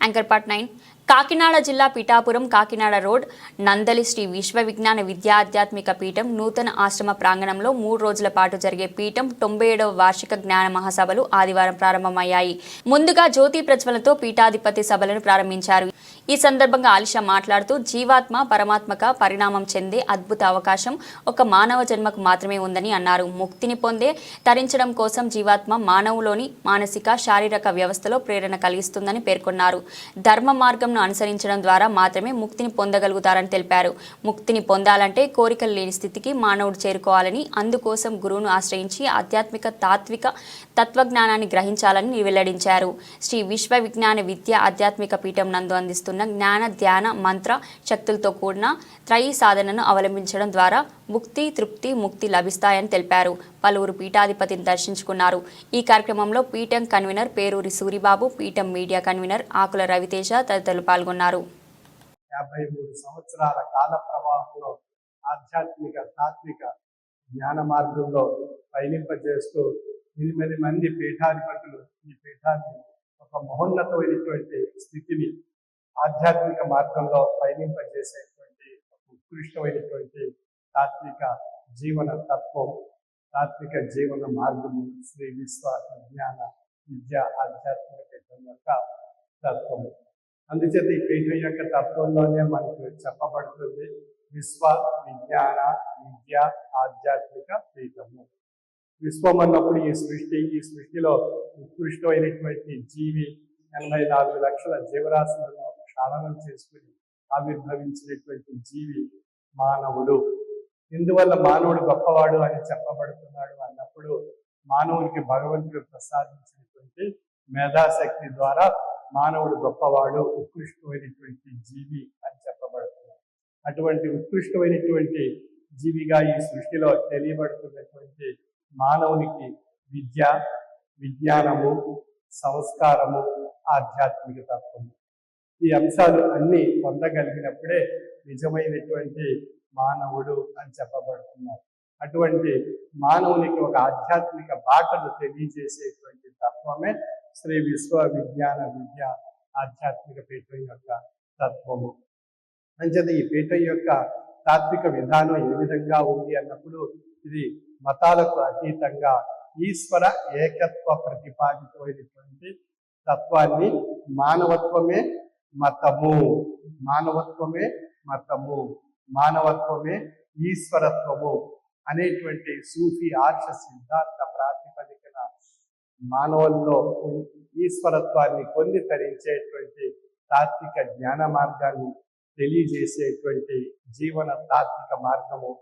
Anchor part nine Kakinada జిల్లా Pithapuram Kakinada road నందలి శ్రీ విశ్వ విజ్ఞాన విద్యా ఆధ్యాత్మిక పీఠం నూతన ఆశ్రమ ప్రాంగణంలో మూడు రోజుల పాటు జరిగే పీఠం తొంభై ఏడవ వార్షిక జ్ఞాన మహాసభలు ఆదివారం ప్రారంభమయ్యాయి. ముందుగా జ్యోతి ప్రజ్వలతో పీఠాధిపతి సభలను ప్రారంభించారు. ఈ సందర్భంగా ఆలిషా మాట్లాడుతూ జీవాత్మ పరమాత్మక పరిణామం చెందే అద్భుత అవకాశం ఒక మానవ జన్మకు మాత్రమే ఉందని అన్నారు. ముక్తిని పొందే తరించడం కోసం జీవాత్మ మానవులోని మానసిక శారీరక వ్యవస్థలో ప్రేరణ కలిగిస్తుందని పేర్కొన్నారు. ధర్మ మార్గంను అనుసరించడం ద్వారా మాత్రమే ముక్తిని పొందగలుగుతారని తెలిపారు. ముక్తిని పొందాలంటే కోరికలు లేని స్థితికి మానవుడు చేరుకోవాలని అందుకోసం గురువును ఆశ్రయించి ఆధ్యాత్మిక తాత్విక తత్వజ్ఞానాన్ని గ్రహించాలని వెల్లడించారు. శ్రీ విశ్వ విజ్ఞాన విద్య ఆధ్యాత్మిక పీఠం నందు అందిస్తున్న ఉన్న జ్ఞాన ధ్యాన మంత్ర శక్తులతో కూడిన త్రయీ సాధనను అవలంబించడం ద్వారా ముక్తి తృప్తి ముక్తి లభిస్తాయని తెలిపారు. పలువురు పీఠాధిపతిని దర్శించుకున్నారు. ఈ కార్యక్రమంలో పీఠం కన్వీనర్ పేరూరి సూరిబాబు పీఠం మీడియా కన్వీనర్ ఆకుల రవితేజ తదితరులు పాల్గొన్నారు. యాభై మూడు సంవత్సరాల కాల ప్రవాహంలో ఆధ్యాత్మిక తాత్విక జ్ఞాన మార్గంలో పయనింపజేస్తూ ఎనిమిది మంది పీఠాధిపతులు ఈ పీఠాన్ని ఒక మహోన్నతమైనటువంటి స్థితిని ఆధ్యాత్మిక మార్గంలో పయనింపజేసేటువంటి ఉత్కృష్టమైనటువంటి తాత్విక జీవన తత్వం తాత్విక జీవన మార్గము శ్రీ విశ్వ విజ్ఞాన విద్య ఆధ్యాత్మిక పీఠం యొక్క తత్వము అందుచేత ఈ పీఠం యొక్క తత్వంలోనే మనకు చెప్పబడుతుంది విశ్వ విజ్ఞాన విద్య ఆధ్యాత్మిక పీఠము. విశ్వం అన్నప్పుడు ఈ సృష్టి ఈ సృష్టిలో ఉత్కృష్టమైనటువంటి జీవి ఎనభై నాలుగు లక్షల జీవరాశులను క్షాళనం చేసుకుని ఆవిర్భవించినటువంటి జీవి మానవుడు. ఇందువల్ల మానవుడు గొప్పవాడు అని చెప్పబడుతున్నాడు అన్నప్పుడు మానవునికి భగవంతుడు ప్రసాదించినటువంటి మేధాశక్తి ద్వారా మానవుడు గొప్పవాడు ఉత్కృష్టమైనటువంటి జీవి అని చెప్పబడుతున్నాడు అటువంటి ఉత్కృష్టమైనటువంటి జీవిగా ఈ సృష్టిలో తెలియబడుతున్నటువంటి మానవునికి విద్య విజ్ఞానము సంస్కారము ఆధ్యాత్మిక తత్వము. ఈ అంశాలు అన్ని పొందగలిగినప్పుడే నిజమైనటువంటి మానవుడు అని చెప్పబడుతున్నారు. అటువంటి మానవునికి ఒక ఆధ్యాత్మిక బాటను తెలియజేసేటువంటి తత్వమే శ్రీ విశ్వ విజ్ఞాన విద్య ఆధ్యాత్మిక పీఠం యొక్క తత్వము. అంచేత ఈ పీఠం యొక్క తాత్విక విధానం ఏ విధంగా ఉంది అన్నప్పుడు ఇది మతాలకు అతీతంగా ఈశ్వర ఏకత్వ ప్రతిపాదితమైనటువంటి తత్వాన్ని మానవత్వమే మతము. మానవత్వమే మతము. మానవత్వమే ఈశ్వరత్వము అనేటువంటి సూఫీ ఆర్ష సిద్ధాంత ప్రాతిపదికన మానవుల్లో ఈశ్వరత్వాన్ని పొంది తరించేటువంటి తాత్విక జ్ఞాన మార్గాన్ని తెలియజేసేటువంటి జీవన తాత్విక మార్గము